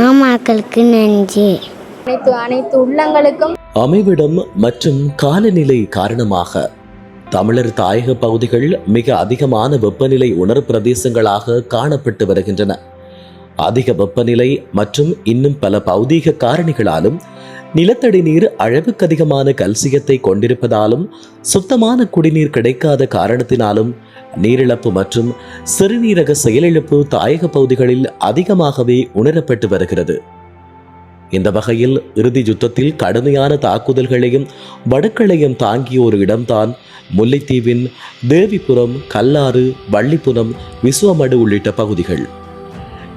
மாமாக்களுக்கு நன்றி. அனைத்து அனைத்து உள்ளங்களுக்கும் அமைவிடம் மற்றும் காலநிலை காரணமாக தமிழர் தாயக பகுதிகள் மிக அதிகமான வெப்பநிலை உணர் பிரதேசங்களாக காணப்பட்டு வருகின்றன. அதிக வெப்பநிலை மற்றும் இன்னும் பல பௌதீக காரணிகளாலும் நிலத்தடி நீர் அளவுக்கு அதிகமான கல்சியத்தை கொண்டிருப்பதாலும் சுத்தமான குடிநீர் கிடைக்காத காரணத்தினாலும் நீரிழப்பு மற்றும் சிறுநீரக செயலிழப்பு தாயக பகுதிகளில் அதிகமாகவே உணரப்பட்டு வருகிறது. இந்த வகையில் இறுதி யுத்தத்தில் கடுமையான தாக்குதல்களையும் வடுக்களையும் தாங்கிய ஒரு இடம்தான் முல்லைத்தீவின் தேவிபுரம் கல்லாறு வள்ளிப்புறம் விசுவமடு உள்ளிட்ட பகுதிகள்.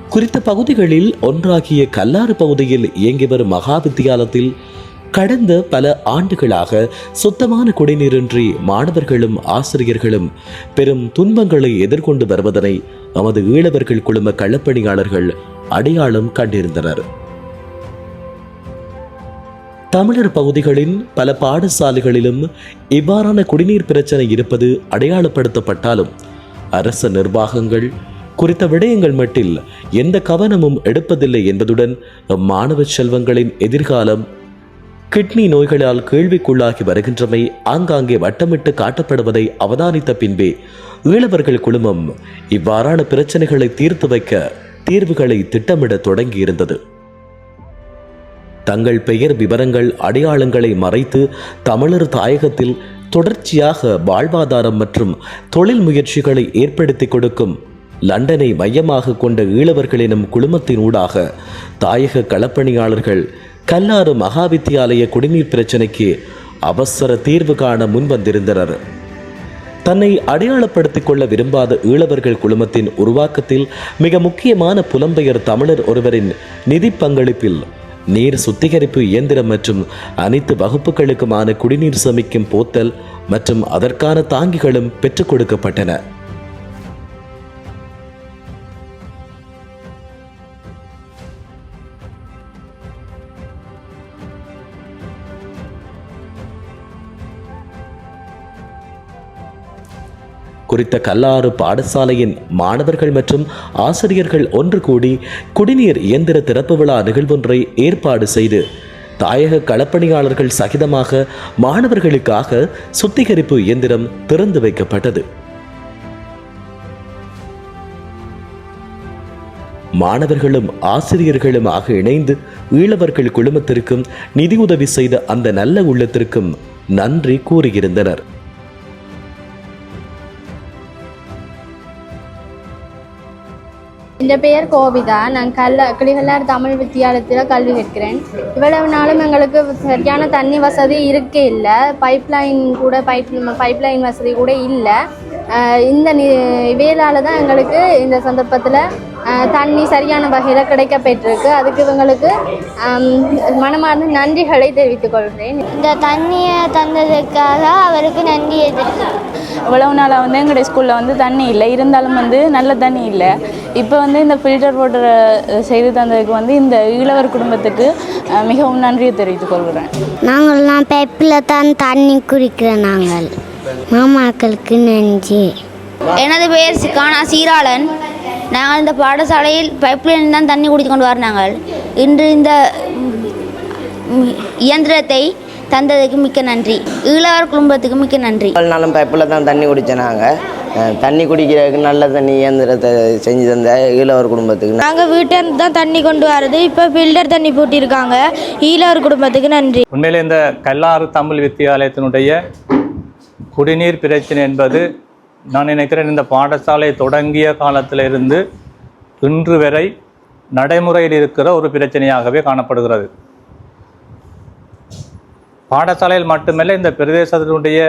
குறித்த பகுதிகளில் ஒன்றாகிய கல்லாறு பகுதியில் இயங்கி வரும் மகா வித்தியாலயத்தில் கடந்த பல ஆண்டுகளாக சுத்தமான குடிநீரின்றி மாணவர்களும் ஆசிரியர்களும் பெரும் துன்பங்களை எதிர்கொண்டு வருவதனை நமது ஈழவர்கள் குழும களப்பணியாளர்கள் அடையாளம் கண்டிருந்தனர். தமிழர் பகுதிகளின் பல பாடசாலைகளிலும் இவ்வாறான குடிநீர் பிரச்சனை இருப்பது அடையாளப்படுத்தப்பட்டாலும் அரச நிர்வாகங்கள் குறித்த விடயங்கள் மட்டில் எந்த கவனமும் எடுப்பதில்லை என்பதுடன் மாணவ செல்வங்களின் எதிர்காலம் கிட்னி நோய்களால் கேள்விக்குள்ளாகி வருகின்றமை ஆங்காங்கே வட்டமிட்டு காட்டப்படுவதை அவதானித்த பின்பே ஈழவர்கள் குழுமம் இவ்வாறான பிரச்சனைகளை தீர்த்து வைக்க தீர்வுகளை திட்டமிட தொடங்கியிருந்தது. தங்கள் பெயர் விவரங்கள் அடையாளங்களை மறைத்து தமிழர் தாயகத்தில் தொடர்ச்சியாக வாழ்வாதாரம் மற்றும் தொழில் முயற்சிகளை ஏற்படுத்தி கொடுக்கும் லண்டனை மையமாக கொண்ட ஈழவர்களினும் குழுமத்தினூடாக தாயக களப்பணியாளர்கள் கல்லாறு மகாவித்தியாலய குடிநீர் பிரச்சினைக்கு அவசர தீர்வு காண முன்வந்திருந்தனர். தன்னை அடையாளப்படுத்திக் கொள்ள விரும்பாத ஈழவர்கள் குழுமத்தின் உருவாக்கத்தில் மிக முக்கியமான புலம்பெயர் தமிழர் ஒருவரின் நிதி பங்களிப்பில் நீர் சுத்திகரிப்பு இயந்திரம் மற்றும் அனைத்து வகுப்புகளுக்குமான குடிநீர் சமிக்கும் போத்தல் மற்றும் அதற்கான தாங்கிகளும் பெற்றுக் கொடுக்கப்பட்டன. குறித்த கல்லாறு பாடசாலையின் மாணவர்கள் மற்றும் ஆசிரியர்கள் ஒன்று கூடி குடிநீர் இயந்திர திறப்பு விழா நிகழ்வொன்றை ஏற்பாடு செய்து தாயக களப்பணியாளர்கள் சகிதமாக மாணவர்களுக்காக சுத்திகரிப்பு இயந்திரம் திறந்து வைக்கப்பட்டது. மாணவர்களும் ஆசிரியர்களுமாக இணைந்து ஈழவர்கள் குழுமத்திற்கும் நிதியுதவி செய்த அந்த நல்ல உள்ளத்திற்கும் நன்றி கூறியிருந்தனர். என் பெயர் கோவிதா. நான் கல்ல கிளிகளார் தமிழ் வித்தியாலயத்தில் கல்வி கேட்கிறேன் இவ்வளவு நாளும் எங்களுக்கு சரியான தண்ணி வசதி இருக்கே இல்லை. பைப் லைன் கூட பைப் பைப் லைன் வசதி கூட இல்லை. இந்த நி இவையிலால் தான் எங்களுக்கு இந்த சந்தர்ப்பத்தில் தண்ணி சரியான வகையில் கிடைக்க பெற்றிருக்கு அதுக்கு இவங்களுக்கு மனமார்ந்த நன்றிகளை தெரிவித்துக் கொள்கிறேன். இந்த தண்ணியை தந்ததுக்காக அவருக்கு நன்றி எதிர்க்கிறேன் இவ்வளவு நாளாக வந்து எங்களுடைய ஸ்கூலில் வந்து தண்ணி இல்லை. இருந்தாலும் வந்து நல்ல தண்ணி இல்லை. இப்போ வந்து இந்த ஃபில்டர் வாட்டர் செய்து தந்ததுக்கு வந்து இந்த ஈழவர் குடும்பத்துக்கு மிகவும் நன்றியை தெரிவித்துக் கொள்கிறேன். நாங்கள்லாம் பைப்பில் தான் தண்ணி குடிக்கிறோம் நாங்கள். மாமாக்களுக்கு நன்றி. எனது பெயர் சிக்கானா சீராளன். நாங்கள் இந்த பாடசாலையில் பைப்லைன் தான் தண்ணி குடித்து கொண்டு வரணாங்கள் இன்று இந்த இயந்திரத்தை தந்ததுக்கு மிக்க நன்றி. ஈழவர் குடும்பத்துக்கு மிக்க நன்றி. நாளும் பைப்பில் தான் தண்ணி குடித்தோம் நாங்கள் தண்ணி குடிக்கிறதுக்கு நல்ல தண்ணி இயந்திரத்தை செஞ்சு தந்த ஈழவர் குடும்பத்துக்கு நாங்கள் வீட்டில் தான் தண்ணி கொண்டு வரது இப்போ ஃபில்டர் தண்ணி பூட்டியிருக்காங்க. ஈழவர் குடும்பத்துக்கு நன்றி. உண்மையிலே இந்த கல்லாறு தமிழ் வித்தியாலயத்தினுடைய குடிநீர் பிரச்சனை என்பது நான் நினைக்கிறேன் இந்த பாடசாலை தொடங்கிய காலத்திலிருந்து இன்று வரை நடைமுறையில் இருக்கிற ஒரு பிரச்சனையாகவே காணப்படுகிறது. பாடசாலையில் மட்டுமல்ல இந்த பிரதேசத்தினுடைய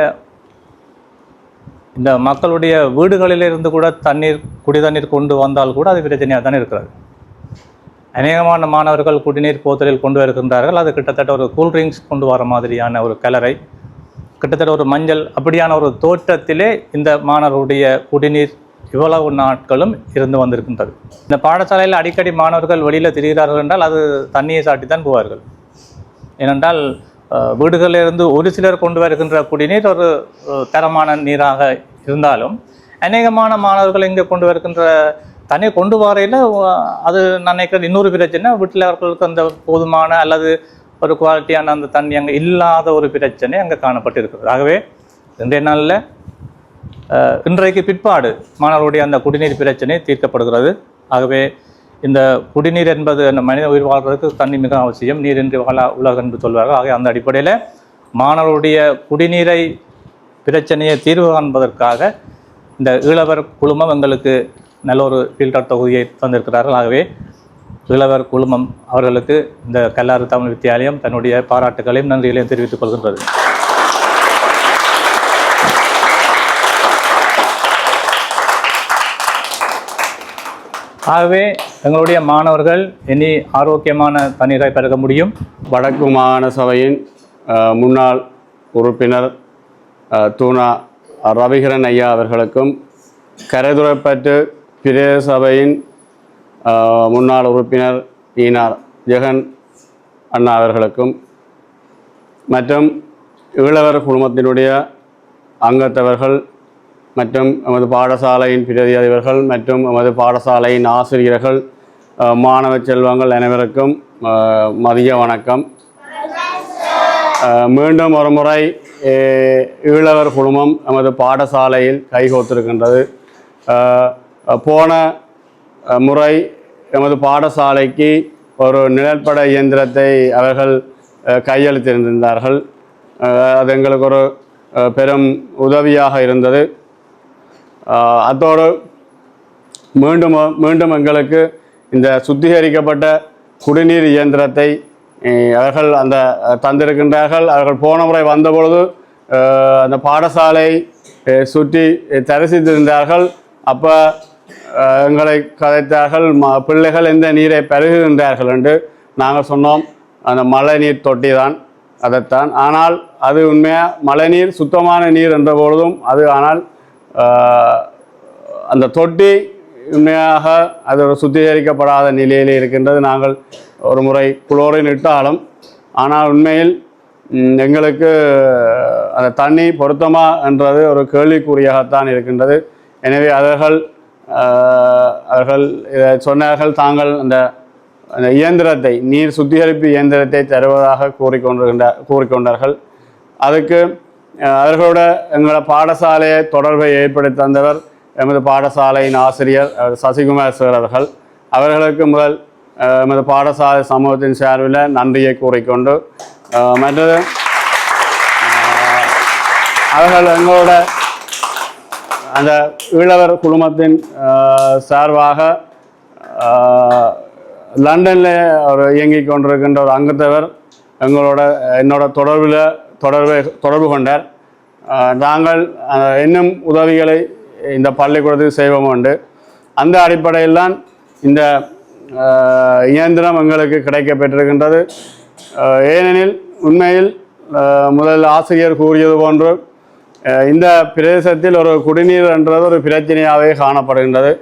இந்த மக்களுடைய வீடுகளிலிருந்து கூட தண்ணீர் குடி தண்ணீர் கொண்டு வந்தால் கூட அது பிரச்சனையாக தான் இருக்கிறது. அநேகமான மாணவர்கள் குடிநீர் போத்தலில் கொண்டு வருகின்றார்கள். அது கிட்டத்தட்ட ஒரு கூல்ட்ரிங்க்ஸ் கொண்டு வர மாதிரியான ஒரு கலரை கிட்டத்தட்ட ஒரு மஞ்சள் அப்படியான ஒரு தோற்றத்திலே இந்த மாணவருடைய குடிநீர் இவ்வளவு நாட்களும் இருந்து வந்திருக்கின்றது. இந்த பாடசாலையில் அடிக்கடி மாணவர்கள் வெளியில் திரிகிறார்கள் என்றால் அது தண்ணியை சாட்டி தான் போவார்கள். ஏனென்றால் வீடுகளிலிருந்து ஒரு சிலர் கொண்டு வருகின்ற குடிநீர் ஒரு தரமான நீராக இருந்தாலும் அநேகமான மாணவர்கள் இங்கே கொண்டு வருகின்ற தண்ணீர் கொண்டு வரையில் அது நான் நினைக்கிறேன் இன்னொரு பிரச்சனை வீட்டில் அவர்களுக்கு அந்த போதுமான அல்லது ஒரு குவாலிட்டியான அந்த தண்ணி அங்கே இல்லாத ஒரு பிரச்சனை அங்கே காணப்பட்டிருக்கிறது. ஆகவே இன்றைய நாளில் இன்றைக்கு பிற்பாடு மாணவர்களுடைய அந்த குடிநீர் பிரச்சனை தீர்க்கப்படுகிறது. ஆகவே இந்த குடிநீர் என்பது அந்த மனித உயிர் வாழ்வதற்கு தண்ணி மிக அவசியம். நீரின்றி வாழ உலகம் என்று சொல்வார்கள். ஆகவே அந்த அடிப்படையில் மாணவருடைய குடிநீரை பிரச்சனையை தீர்வு காண்பதற்காக இந்த ஈழவர் குழுமம் எங்களுக்கு நல்ல ஒரு ஃபீல்டர் தொகுதியை தந்திருக்கிறார்கள். ஆகவே புலவர் குழுமம் அவர்களுக்கு இந்த கல்லாறு தமிழ் வித்தியாலயம் தன்னுடைய பாராட்டுகளையும் நன்றிகளையும் தெரிவித்துக் கொள்கின்றது. ஆகவே எங்களுடைய மாணவர்கள் இனி ஆரோக்கியமான தண்ணீரை பெருக முடியும். வடக்கு மாகாண சபையின் முன்னாள் உறுப்பினர் தூணா ரவிகரன் ஐயா அவர்களுக்கும் கரைதுறைப்பட்டு பிரதேச சபையின் முன்னாள் உறுப்பினர் ஈனார் ஜெகன் அண்ணா அவர்களுக்கும் மற்றும் ஈழவர் குழுமத்தினுடைய அங்கத்தவர்கள் மற்றும் எமது பாடசாலையின் பிரதி அதிபர்கள் மற்றும் எமது பாடசாலையின் ஆசிரியர்கள் மாணவ செல்வங்கள் அனைவருக்கும் மதிய வணக்கம். மீண்டும் ஒரு முறை ஈழவர் குழுமம் எமது பாடசாலையில் கைகோத்திருக்கின்றது. போன முறை எமது பாடசாலைக்கு ஒரு நிழற்பட இயந்திரத்தை அவர்கள் கையளித்திருந்திருந்தார்கள் அது எங்களுக்கு ஒரு பெரும் உதவியாக இருந்தது. அதோடு அத்தோடு மீண்டும் மீண்டும் எங்களுக்கு இந்த சுத்திகரிக்கப்பட்ட குடிநீர் இயந்திரத்தை அவர்கள் அந்த தந்திருக்கின்றார்கள். அவர்கள் போன முறை வந்தபொழுது அந்த பாடசாலை சுற்றி தரிசித்திருந்தார்கள். அப்போ எங்களை கதைத்தார்கள் ம பிள்ளைகள் எந்த நீரை பருகுகின்றார்கள் என்று நாங்கள் சொன்னோம். அந்த மழை நீர் தொட்டி தான் அதைத்தான். ஆனால் அது உண்மையாக மழைநீர் சுத்தமான நீர் என்ற பொழுதும் அது ஆனால் அந்த தொட்டி உண்மையாக அது ஒரு சுத்திகரிக்கப்படாத நிலையில் இருக்கின்றது. நாங்கள் ஒரு முறை குளோரின் இட்டாலும் ஆனால் உண்மையில் எங்களுக்கு அந்த தண்ணி பொருத்தமா என்றது ஒரு கேள்விக்குறியாகத்தான் இருக்கின்றது. எனவே அவர்கள் அவர்கள் இதை சொன்னார்கள் தாங்கள் அந்த அந்த இயந்திரத்தை நீர் சுத்திகரிப்பு இயந்திரத்தை தருவதாக கூறிக்கொண்டிருக்கின்ற கூறிக்கொண்டார்கள். அதுக்கு அவர்களோட எங்களோட பாடசாலையை தொடர்பை ஏற்படுத்தி தந்தவர் எமது பாடசாலையின் ஆசிரியர் சசிகுமார் சார் அவர்கள். அவர்களுக்கு முதல் எமது பாடசாலை சமூகத்தின் சார்பில் நன்றியை கூறிக்கொண்டு மற்றது அவர்கள் எங்களோட அந்த ஈழவர் குழுமத்தின் சார்பாக லண்டனில் ஒரு இயங்கிக் கொண்டிருக்கின்ற ஒரு அங்கத்தவர் எங்களோட என்னோட தொடர்பில் தொடர்பை தொடர்பு கொண்டார். நாங்கள் இன்னும் உதவிகளை இந்த பள்ளிக்கூடத்துக்கு செய்வோம் உண்டு. அந்த அடிப்படையில் தான் இந்த இயந்திரம் எங்களுக்கு கிடைக்க பெற்றிருக்கின்றது ஏனெனில் உண்மையில் முதல் ஆசிரியர் கூறியது போன்று இந்த பிரதேசத்தில் ஒரு குடிநீர் என்றது ஒரு பிரச்சனையாகவே காணப்படுகின்றது.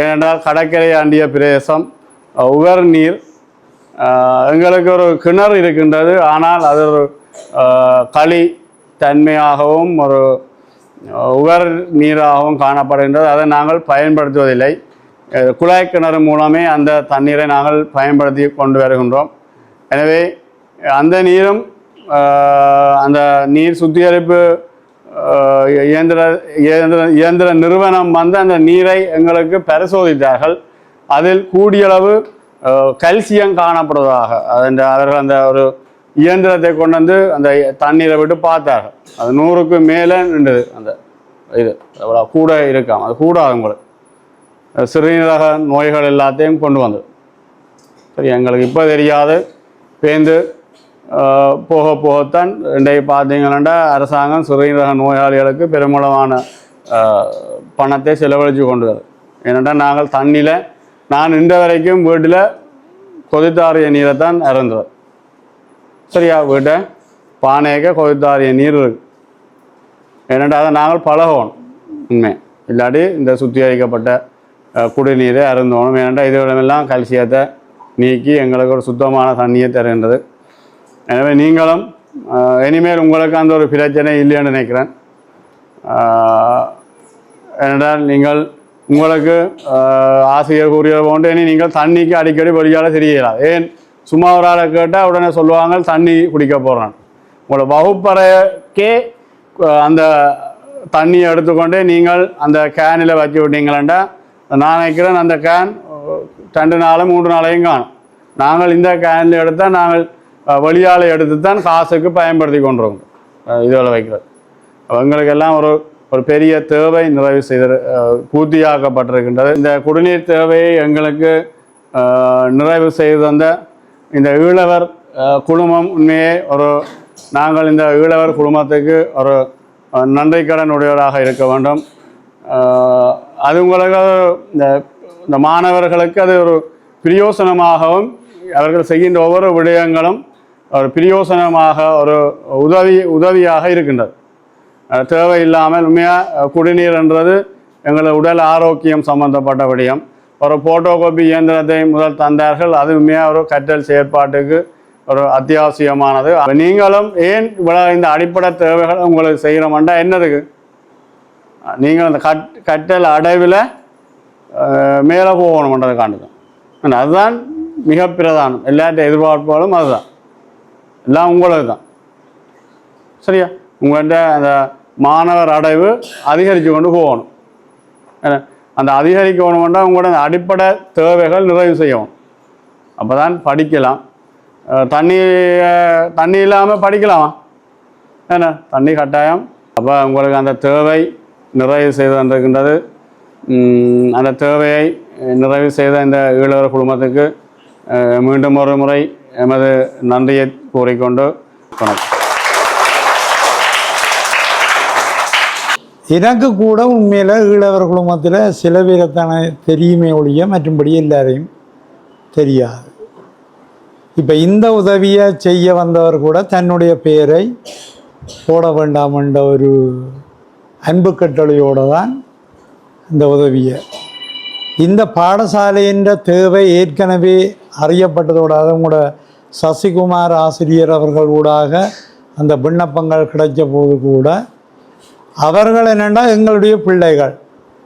ஏனென்றால் கடற்கரை ஆண்டிய பிரதேசம் உவர் நீர் எங்களுக்கு ஒரு கிணறு இருக்கின்றது. ஆனால் அது ஒரு களி தன்மையாகவும் ஒரு உவர் நீராகவும் காணப்படுகின்றது. அதை நாங்கள் பயன்படுத்துவதில்லை. குழாய் கிணறு மூலமே அந்த தண்ணீரை நாங்கள் பயன்படுத்தி கொண்டு வருகின்றோம். எனவே அந்த நீரும் அந்த நீர் சுத்திகரிப்பு இயந்திர இயந்திர இயந்திர நிறுவனம் வந்து அந்த நீரை எங்களுக்கு பரிசோதித்தார்கள். அதில் கூடியளவு கல்சியம் காணப்படுவதாக. அந்த அவர்கள் அந்த ஒரு இயந்திரத்தை கொண்டு வந்து அந்த தண்ணீரை விட்டு பார்த்தார்கள். அது நூறுக்கு மேலே நின்றுது. அந்த இது அவ்வளோ கூட இருக்காம் அது கூடாது உங்களுக்கு சிறுநீரக நோய்கள் எல்லாத்தையும் கொண்டு வந்தது. சரி எங்களுக்கு இப்போ தெரியாது பேந்து போக போகத்தான் இன்றைக்கு பார்த்தீங்கன்னா அரசாங்கம் சிறுநீரக நோயாளிகளுக்கு பெருமளவான பணத்தை செலவழித்து கொண்டு வருது ஏனென்றால் நாங்கள் தண்ணியில் நான் இன்ற வரைக்கும் வீட்டில் கொதித்தாரிய நீரை தான் இறந்துவேன் சரியா வீட்டை? பானையக்க கொதித்தாரிய நீர் இருக்கு. ஏனென்றால் அதை நாங்கள் பழகணும் உண்மை. இல்லாட்டி இந்த சுத்திகரிக்கப்பட்ட குடிநீரை அருந்தோணும் ஏனென்றால் இதுவிடமெல்லாம் கல்சியத்தை நீக்கி எங்களுக்கு ஒரு சுத்தமான தண்ணியை தருகின்றது. எனவே நீங்களும் இனிமேல் உங்களுக்கு அந்த ஒரு பிரச்சனை இல்லைன்னு நினைக்கிறேன். ஏனென்றால் நீங்கள் உங்களுக்கு ஆசிரியர் கூறியது போன்று இனி நீங்கள் தண்ணிக்கு அடிக்கடி வெளியால் தெரியலாம் ஏன்? சும்மா ஒரு ஆளை கேட்டால் உடனே சொல்லுவாங்க தண்ணி குடிக்க போகிறான் உங்களோட வகுப்பறைக்கே அந்த தண்ணியை எடுத்துக்கொண்டு நீங்கள் அந்த கேனில் வச்சு விட்டீங்களா நான் நினைக்கிறேன் அந்த கேன் ரெண்டு நாளும் மூன்று நாளையும் காணும். நாங்கள் இந்த கேனில் எடுத்தால் நாங்கள் வெளியால் எடுத்து தான் காசுக்கு பயன்படுத்தி கொண்டிருக்கோம். இதில் வைக்கிறது. அப்ப எங்களுக்கெல்லாம் ஒரு ஒரு பெரிய தேவை நிறைவு செய்த பூர்த்தியாக்கப்பட்டிருக்கின்றது. இந்த குடிநீர் தேவையை எங்களுக்கு நிறைவு செய்து தந்த இந்த ஈழவர் குழுமம் உண்மையே ஒரு நாங்கள் இந்த ஈழவர் குழுமத்துக்கு ஒரு நன்றி நன்றிக்கடன் உடையவராக இருக்க வேண்டும். அது உங்களுக்கு இந்த இந்த மாணவர்களுக்கு அது ஒரு பிரயோசனமாகவும் அவர்கள் செய்கின்ற ஒவ்வொரு விடயங்களும் ஒரு பிரியோசனமாக ஒரு உதவி உதவியாக இருக்கின்றது தேவை தேவையில்லாமல் உண்மையாக குடிநீர்ன்றது எங்களது உடல் ஆரோக்கியம் சம்பந்தப்பட்ட விடயம். ஒரு ஃபோட்டோகாப்பி இயந்திரத்தை முதல் தந்தார்கள் அது உண்மையாக ஒரு கற்றல் செயற்பாட்டுக்கு ஒரு அத்தியாவசியமானது. நீங்களும் ஏன் இவ்வளோ இந்த அடிப்படை தேவைகள் உங்களுக்கு செய்கிறோம்டா என்னதுக்கு? நீங்கள் அந்த கட் கற்றல் அடைவில் மேலே போகணுன்றதை காண்டுதான் அதுதான் மிக பிரதானம். எல்லாற்ற எதிர்பார்ப்புகளும் அதுதான். எல்லாம் உங்களுக்கு தான் சரியா? உங்கள்கிட்ட அந்த மாணவர் அடைவு அதிகரித்து கொண்டு போகணும். ஏன்னா, அந்த அதிகரிக்கணும்னா உங்களோட அடிப்படை தேவைகள் நிறைவு செய்யணும். அப்போ தான் படிக்கலாம் தண்ணி தண்ணி இல்லாமல் படிக்கலாமா? ஏன்னா தண்ணி கட்டாயம். அப்போ உங்களுக்கு அந்த தேவை நிறைவு செய்து வந்திருக்கின்றது அந்த தேவையை நிறைவு செய்த இந்த ஈழவர் குடும்பத்துக்கு மீண்டும் ஒரு முறை எமது நன்றியை கூறிக்கொண்டு வணக்கம். எனக்கு கூட உண்மையில் ஈழவர் குழுமத்தில் சில பேரைத்தானே தெரியுமே ஒழிய மற்றும்படி எல்லாரையும் தெரியாது. இப்போ இந்த உதவியை செய்ய வந்தவர் கூட தன்னுடைய பெயரை போட வேண்டாம் என்ற ஒரு அன்பு கட்டளையோடு தான் இந்த உதவியை. இந்த பாடசாலையின் தேவை ஏற்கனவே அறியப்பட்டதோட கூட சசிகுமார் ஆசிரியர் அவர்கள் ஊடாக அந்த விண்ணப்பங்கள் கிடைச்ச போது கூட அவர்கள் என்னென்னா எங்களுடைய பிள்ளைகள்.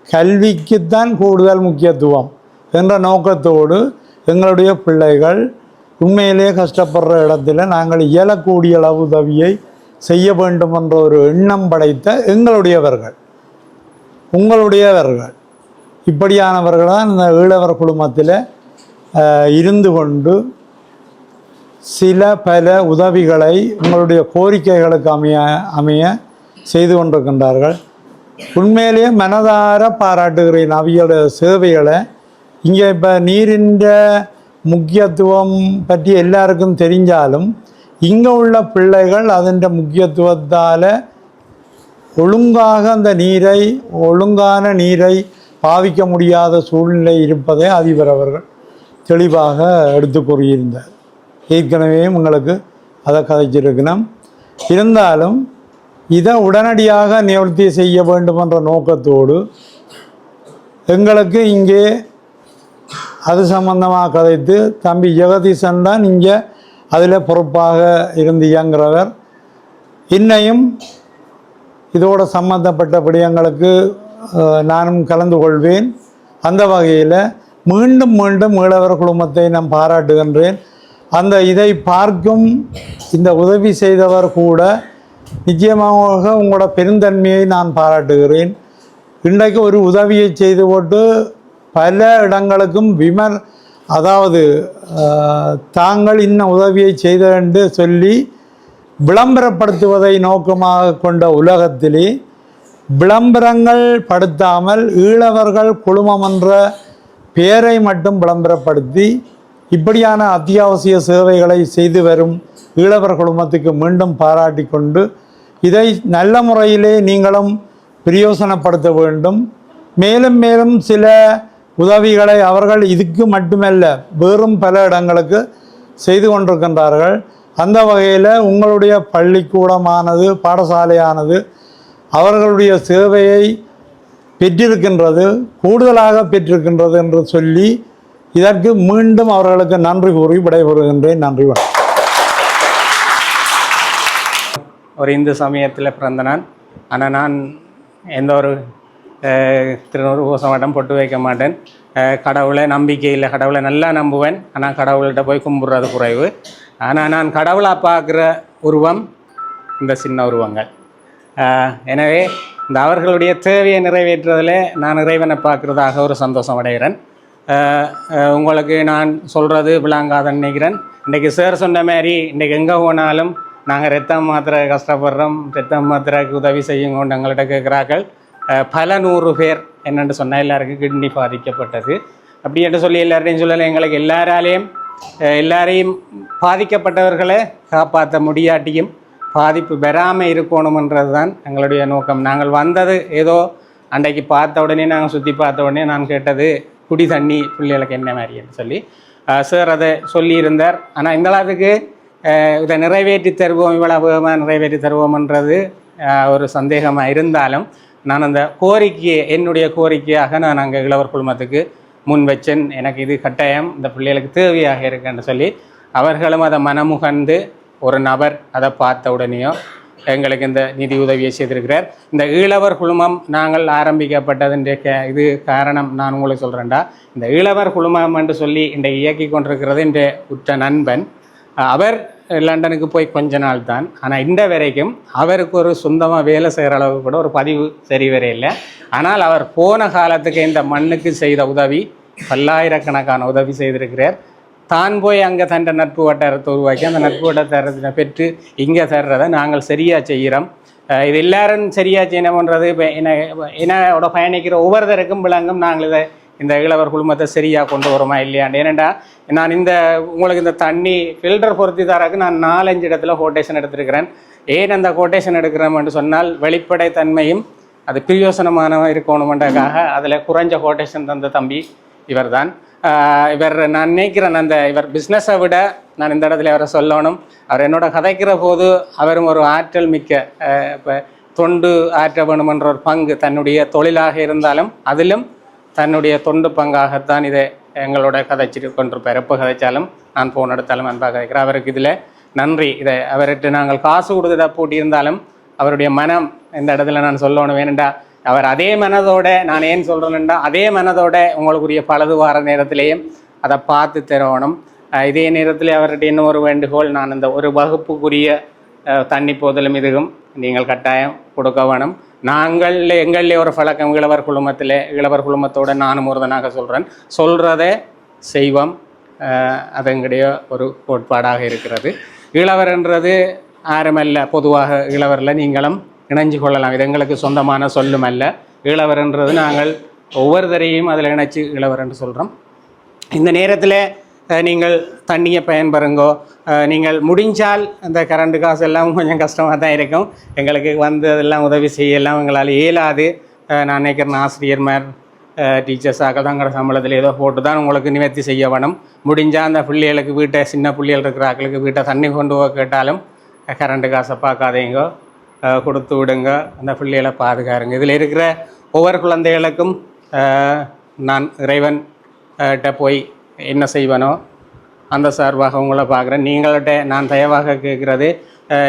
கல்விக்குத்தான் கூடுதல் முக்கியத்துவம் என்ற நோக்கத்தோடு எங்களுடைய பிள்ளைகள் உண்மையிலேயே கஷ்டப்படுற இடத்துல நாங்கள் இயலக்கூடிய அளவு உதவியை செய்ய வேண்டும் என்ற ஒரு எண்ணம் படைத்த எங்களுடையவர்கள். உங்களுடையவர்கள். இப்படியானவர்கள் தான் இந்த ஈழவர் குழுமத்தில் இருந்து கொண்டு சில பல உதவிகளை உங்களுடைய கோரிக்கைகளுக்கு அமைய அமைய செய்து கொண்டிருக்கின்றார்கள். உண்மையிலேயே மனதார பாராட்டுகிறேன் அவையோட சேவைகளை. இங்கே இப்போ நீரின் முக்கியத்துவம் பற்றி எல்லாருக்கும் தெரிஞ்சாலும் இங்கே உள்ள பிள்ளைகள் அதன் முக்கியத்துவத்தால் ஒழுங்காக அந்த நீரை ஒழுங்கான நீரை பாவிக்க முடியாத சூழ்நிலை இருப்பதை அதிபர் அவர்கள் தெளிவாக எடுத்து கூறியிருந்தார். ஏற்கனவே உங்களுக்கு அதை கதைச்சிருக்கணும். இருந்தாலும் இதை உடனடியாக நிவர்த்தி செய்ய வேண்டும் என்ற நோக்கத்தோடு எங்களுக்கு இங்கே அது சம்பந்தமாக கதைத்து தம்பி ஜெகதீசன் தான் இங்கே அதில் பொறுப்பாக இருந்து இயங்குறவர் இன்னையும் இதோட சம்பந்தப்பட்ட விடயங்களுக்கு நானும் கலந்து கொள்வேன். அந்த வகையில் மீண்டும் மீண்டும் மீளவர் குழுமத்தை நான் பாராட்டுகின்றேன். அந்த இதை பார்க்கும் இந்த உதவி செய்தவர் கூட நிச்சயமாக உங்களோட பெருந்தன்மையை நான் பாராட்டுகிறேன். இன்றைக்கு ஒரு உதவியை செய்து போட்டு பல இடங்களுக்கும் விமர் அதாவது தாங்கள் இன்ன உதவியை செய்த என்று சொல்லி விளம்பரப்படுத்துவதை நோக்கமாக கொண்ட உலகத்திலே விளம்பரங்கள் படுத்தாமல் ஈழவர்கள் குழுமம் என்ற பெயரை மட்டும் விளம்பரப்படுத்தி இப்படியான அத்தியாவசிய சேவைகளை செய்து வரும் ஈழவர் குழுமத்துக்கு மீண்டும் பாராட்டி கொண்டு இதை நல்ல முறையிலே நீங்களும் பிரயோசனப்படுத்த வேண்டும். மேலும் மேலும் சில உதவிகளை அவர்கள் இதுக்கு மட்டுமல்ல வேறும் பல இடங்களுக்கு செய்து கொண்டிருக்கின்றார்கள். அந்த வகையில் உங்களுடைய பள்ளிக்கூடமானது பாடசாலையானது அவர்களுடைய சேவையை பெற்றிருக்கின்றது கூடுதலாக பெற்றிருக்கின்றது என்று சொல்லி இதற்கு மீண்டும் அவர்களுக்கு நன்றி கூறி விடைபெறுகின்றேன். நன்றி வணக்கம். ஒரு இந்து சமயத்தில் பிறந்த நான் ஆனால் நான் எந்த ஒரு திருநூறு பூச மாட்டேன் பொட்டு வைக்க மாட்டேன். கடவுளை நம்பிக்கை இல்லை கடவுளை நல்லா நம்புவேன். ஆனால் கடவுள்கிட்ட போய் கும்பிட்றது குறைவு. ஆனால் நான் கடவுளாக பார்க்குற உருவம் இந்த சின்ன உருவங்கள். எனவே இந்த அவர்களுடைய தேவையை நிறைவேற்றுவதில் நான் இறைவனை பார்க்குறதாக ஒரு சந்தோஷம் அடைகிறேன். உங்களுக்கு நான் சொல்கிறது விளங்காதன்னு நினைக்கிறேன். இன்றைக்கி சார் சொன்ன மாதிரி இன்றைக்கி எங்கே போனாலும் நாங்கள் ரத்தம் மாத்திரை கஷ்டப்படுறோம் ரத்தம் மாத்திரைக்கு உதவி செய்யுங்க எங்கள்கிட்ட கேட்குறாக்கள் பல நூறு பேர் என்னென்னு சொன்னால் எல்லாருக்கும் கிட்னி பாதிக்கப்பட்டது. அப்படி என்று சொல்லி எல்லார்டையும் சொல்லலை எங்களுக்கு எல்லாராலேயும் எல்லாரையும் பாதிக்கப்பட்டவர்களை காப்பாற்ற முடியாட்டியும் பாதிப்பு பெறாமல் இருக்கணுமன்றது தான் எங்களுடைய நோக்கம். நாங்கள் வந்தது ஏதோ அன்றைக்கு பார்த்த உடனே நாங்கள் சுற்றி பார்த்த உடனே நான் கேட்டது குடி தண்ணி பிள்ளைகளுக்கு என்ன மாதிரின்னு சொல்லி சார் அதை சொல்லியிருந்தார். ஆனால் இந்த அளவுக்கு இதை நிறைவேற்றி தருவோம் இவ்வளோ வேகமாக நிறைவேற்றி தருவோம்ன்றது ஒரு சந்தேகமாக இருந்தாலும் நான் அந்த கோரிக்கையை என்னுடைய கோரிக்கையாக நான் அங்கே இளவர் குழுமத்துக்கு முன் வச்சேன். எனக்கு இது கட்டாயம் இந்த பிள்ளைகளுக்கு தேவையாக இருக்குன்னு சொல்லி அவர்களும் அதை மனமுகந்து ஒரு நபர் அதை பார்த்த உடனேயோ எங்களுக்கு இந்த நிதி உதவியை செய்திருக்கிறார். இந்த ஈழவர் குழுமம் நாங்கள் ஆரம்பிக்கப்பட்டதுன்ற க இது காரணம் நான் உங்களுக்கு சொல்கிறேன்டா இந்த ஈழவர் குழுமம் என்று சொல்லி இன்றைக்கு இயக்கி கொண்டிருக்கிறது என்ற உற்ற நண்பன் அவர் லண்டனுக்கு போய் கொஞ்ச நாள் தான். ஆனால் இந்த வரைக்கும் அவருக்கு ஒரு சொந்தமாக வேலை செய்கிற அளவுக்கு கூட ஒரு பதிவு சரி வரை இல்லை. ஆனால் அவர் போன காலத்துக்கு இந்த மண்ணுக்கு செய்த உதவி பல்லாயிரக்கணக்கான உதவி செய்திருக்கிறார். தான் போய் அங்கே தண்ட நட்பு வட்டாரத்தை உருவாக்கி அந்த நட்பு வட்டாரத்தை பெற்று இங்கே தர்றதை நாங்கள் சரியாக செய்கிறோம். இது எல்லாரும் சரியாக செய்யணுன்றது இப்போ என்ன என்னோட பயணிக்கிற ஒவ்வொருத்தருக்கும் விளங்கும் நாங்கள் இதை இந்த இளவர் குழுமத்தை சரியாக கொண்டு வரோமா இல்லையாண்டு. ஏனெண்டா நான் இந்த உங்களுக்கு இந்த தண்ணி ஃபில்டர் பொருத்தி தரக்கு நான் நாலஞ்சு இடத்துல கோட்டேஷன் எடுத்திருக்கிறேன். ஏன் அந்த கோட்டேஷன் எடுக்கிறோம்னு சொன்னால் வெளிப்படை தன்மையும் அது பிரயோசனமான இருக்கணுமென்றக்காக அதில் குறைஞ்ச கோட்டேஷன் தந்த தம்பி இவர்தான். இவர் நான் நினைக்கிறேன் அந்த இவர் பிஸ்னஸை விட நான் இந்த இடத்துல அவரை சொல்லணும். அவர் என்னோட கதைக்கிற போது அவரும் ஒரு ஆற்றல் மிக்க இப்போ தொண்டு ஆற்ற வேணுமென்ற ஒரு பங்கு தன்னுடைய தொழிலாக இருந்தாலும் அதிலும் தன்னுடைய தொண்டு பங்காகத்தான் இதை எங்களோட கதைச்சிட்டு கொண்டிருப்பார். எப்போ கதைச்சாலும் நான் ஃபோன் எடுத்தாலும் அன்பாக கதைக்கிறேன் அவருக்கு இதில் நன்றி. இதை அவர்கிட்ட நாங்கள் காசு கொடுத்துட போட்டியிருந்தாலும் அவருடைய மனம் இந்த இடத்துல நான் சொல்லணும். வேணுண்டா அவர் அதே மனதோட நான் ஏன் சொல்கிறேன்னா அதே மனதோட உங்களுக்குரிய பலது வார நேரத்திலேயும் அதை பார்த்து தரணும் இதே நேரத்தில் அவர்கிட்ட இன்னும் ஒரு வேண்டுகோள் நான் இந்த ஒரு வகுப்புக்குரிய தண்ணி போதலும் இதுவும் நீங்கள் கட்டாயம் கொடுக்க வேணும். நாங்கள் எங்களிலே ஒரு பழக்கம் இளவர் குழுமத்தில் இளவர் குழுமத்தோட நானும் ஒருதனாக சொல்கிறேன் சொல்கிறதே செய்வோம். அது எங்களுடைய ஒரு கோட்பாடாக இருக்கிறது. இளவர்ன்றது ஆரமல்ல பொதுவாக இளவரில் நீங்களும் இணைஞ்சு கொள்ளலாம். இது எங்களுக்கு சொந்தமான சொல்லும் அல்ல. இளவரன்றது நாங்கள் ஒவ்வொருத்தரையும் அதில் இணைச்சி இளவர் என்று சொல்கிறோம் இந்த நேரத்தில் நீங்கள் தண்ணியை பயன்பெறுங்கோ. நீங்கள் முடிஞ்சால் அந்த கரண்ட் காசு எல்லாம் கொஞ்சம் கஷ்டமாக தான் இருக்கும். எங்களுக்கு வந்து அதெல்லாம் உதவி செய்யலாம். எங்களால் இயலாது. நான் நினைக்கிறேன் ஆசிரியர்மார் டீச்சர்ஸ் டீச்சர்ஸாக தங்களோட சம்பளத்தில் ஏதோ போட்டு தான் உங்களுக்கு நிவர்த்தி செய்ய வேணும். முடிஞ்சால் அந்த பிள்ளைகளுக்கு வீட்டை சின்ன பிள்ளைகள் இருக்கிற ஆக்களுக்கு வீட்டை தண்ணி கொண்டு போக கேட்டாலும் கரண்ட் காசை பார்க்காதீங்கோ. கொடுத்து விடுங்க. அந்த பிள்ளைகளை பாதுகாருங்க. இதில் இருக்கிற ஒவ்வொரு குழந்தைகளுக்கும் நான் இறைவன் அஹ், போய் என்ன செய்வனோ அந்த சார்பாக உங்களை பார்க்குறேன். நீங்கள்கிட்ட நான் தயவாக கேட்குறது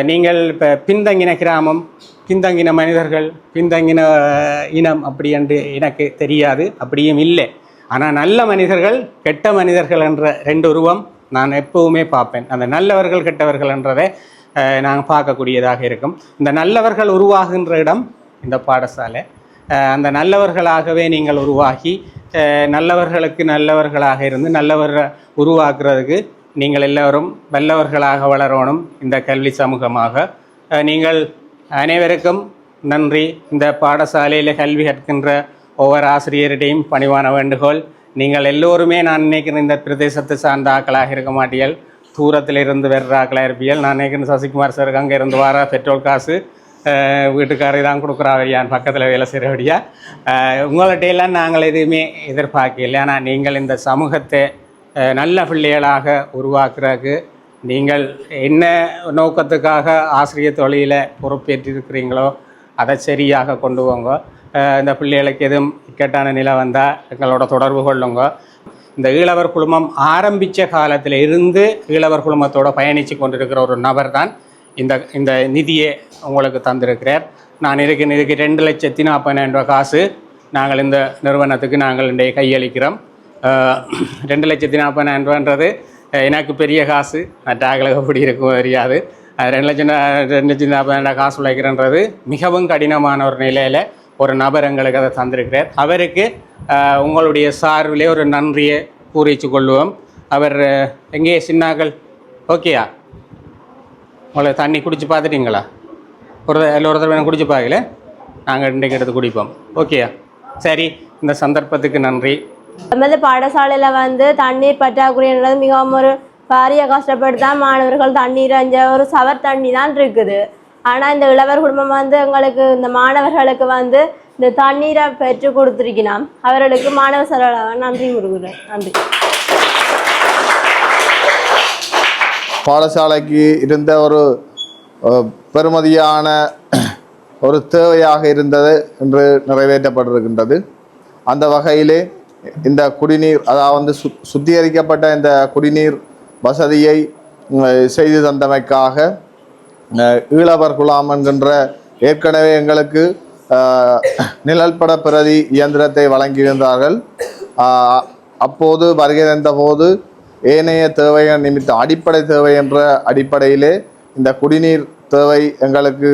நீங்கள் இப்போ பின்தங்கின கிராமம் பின்தங்கின மனிதர்கள் பின்தங்கின இனம் அப்படி என்று எனக்கு தெரியாது. அப்படியும் இல்லை. ஆனால் நல்ல மனிதர்கள் கெட்ட மனிதர்கள் என்ற ரெண்டு உருவம் நான் எப்பவுமே பார்ப்பேன். அந்த நல்லவர்கள் கெட்டவர்கள் என்றதை நாங்கள் பார்க்கக்கூடியதாக இருக்கும். இந்த நல்லவர்கள் உருவாகின்ற இடம் இந்த பாடசாலை. அந்த நல்லவர்களாகவே நீங்கள் உருவாகி நல்லவர்களுக்கு நல்லவர்களாக இருந்து நல்லவர்களை உருவாக்குறதுக்கு நீங்கள் எல்லோரும் வல்லவர்களாக வளரணும் இந்த கல்வி சமூகமாக. நீங்கள் அனைவருக்கும் நன்றி. இந்த பாடசாலையில் கல்வி கற்கின்ற ஒவ்வொரு ஆசிரியரிடையும் பணிவான வேண்டுகோள். நீங்கள் எல்லோருமே நான் நினைக்கிறேன் இந்த பிரதேசத்தை சார்ந்த ஆக்களாக இருக்க மாட்டீர்கள். தூரத்தில் இருந்து வர்ற ஆக்களாக நான் நினைக்கிறேன் சசிகுமார் சாருக்கு அங்கே இருந்து வர பெட்ரோல் காசு அஹ், தான் தான் கொடுக்குறாவடியான் பக்கத்தில் வேலை செய்கிறபடியா உங்கள்கிட்ட எல்லாம் நாங்கள் எதுவுமே எதிர்பார்க்கல ஆனால் நீங்கள் இந்த சமூகத்தை நல்ல பிள்ளைகளாக உருவாக்குறதுக்கு நீங்கள் என்ன நோக்கத்துக்காக ஆசிரியர் தொழிலில் பொறுப்பேற்றிருக்கிறீங்களோ அதை சரியாக கொண்டு போங்க. இந்த பிள்ளைகளுக்கு எதுவும் இக்கட்டான நிலை வந்தால் எங்களோட தொடர்பு கொள்ளுங்க. இந்த ஈழவர் குழுமம் ஆரம்பித்த காலத்தில் இருந்து ஈழவர் குழுமத்தோட பயணித்து கொண்டிருக்கிற ஒரு நபர் தான் இந்த இந்த நிதியை உங்களுக்கு தந்திருக்கிறார். நான் இதுக்கு இதுக்கு ரெண்டு லட்சத்தி நாற்பதாயிரம் ரூபாய் காசு நாங்கள் இந்த நிறுவனத்துக்கு நாங்கள் இன்றைய கையளிக்கிறோம். ரெண்டு லட்சத்தி நாற்பதாயிரம் ரூபான்றது எனக்கு பெரிய காசு. மற்றாக்களுக்கு அப்படி இருக்கும் தெரியாது. ரெண்டு லட்சம் ரெண்டு லட்சத்தி நாற்பதாயிரம் காசு உழைக்கிறன்றது மிகவும் கடினமான ஒரு நிலையில் ஒரு நபர் எங்களுக்கு அதை தந்திருக்கிறார். அவருக்கு உங்களுடைய சார்பிலே ஒரு நன்றியை கூறிச்சு கொள்வோம் அவர் எங்கேயே எங்கே சின்னாக்கள்? ஓகேயா உங்களை தண்ணி குடிச்சு பார்த்துட்டீங்களா? ஒரு இல்லை ஒரு தடவை குடிச்சு பார்க்கல. நாங்கள் இன்றைக்கு எடுத்து குடிப்போம். ஓகேயா சரி இந்த சந்தர்ப்பத்துக்கு நன்றி. நமது பாடசாலையில் வந்து தண்ணீர் பற்றாக்குறைன்றது மிகவும் ஒரு பாரிய கஷ்டப்பட்டு தான் மாணவர்கள் தண்ணீர் அஞ்ச ஒரு சவர் தண்ணி தான் இருக்குது. ஆனால் இந்த இளவர் குடும்பம் வந்து எங்களுக்கு இந்த மாணவர்களுக்கு வந்து இந்த தண்ணீரை பெற்று கொடுத்துருக்கலாம் அவர்களுக்கு மாணவ செலவாக நன்றி கூறுகிறேன் நன்றி. பாடசாலைக்கு இருந்த ஒரு பெருமதியான பெறுமதியான ஒரு தேவையாக இருந்தது என்று நிறைவேற்றப்பட்டிருக்கின்றது. அந்த வகையிலே இந்த குடிநீர் அதாவது சு சுத்திகரிக்கப்பட்ட இந்த குடிநீர் வசதியை செய்து தந்தமைக்காக ஈழவர் குலாம் என்கின்ற ஏற்கனவே எங்களுக்கு நிழல்பட பிரதி இயந்திரத்தை வழங்கியிருந்தார்கள். அப்போது வருகை தந்தபோது ஏனைய தேவைகள் நிமித்தம் அடிப்படை தேவை என்ற அடிப்படையிலே இந்த குடிநீர் தேவை எங்களுக்கு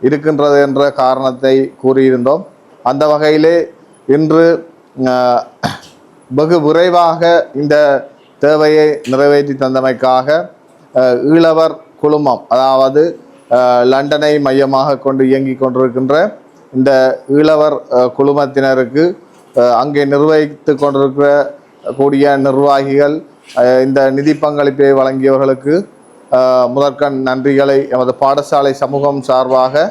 இருக்கின்றது என்ற காரணத்தை கூறியிருந்தோம். அந்த வகையிலே இன்று வெகு விரைவாக இந்த தேவையை நிறைவேற்றி தந்தமைக்காக ஈழவர் குழுமம் அதாவது லண்டனை மையமாக கொண்டு இயங்கிக் கொண்டிருக்கின்ற இந்த ஈழவர் குழுமத்தினருக்கு அங்கே நிர்வகித்து கொண்டிருக்கிற கூடிய நிர்வாகிகள் இந்த நிதி பங்களிப்பை வழங்கியவர்களுக்கு முதற்கண் நன்றிகளை எமது பாடசாலை சமூகம் சார்பாக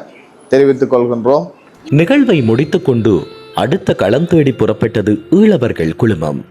தெரிவித்துக் கொள்கின்றோம் நிகழ்வை முடித்துக்கொண்டு அடுத்த களம் தேடி புறப்பட்டது ஈழவர்கள் குழுமம்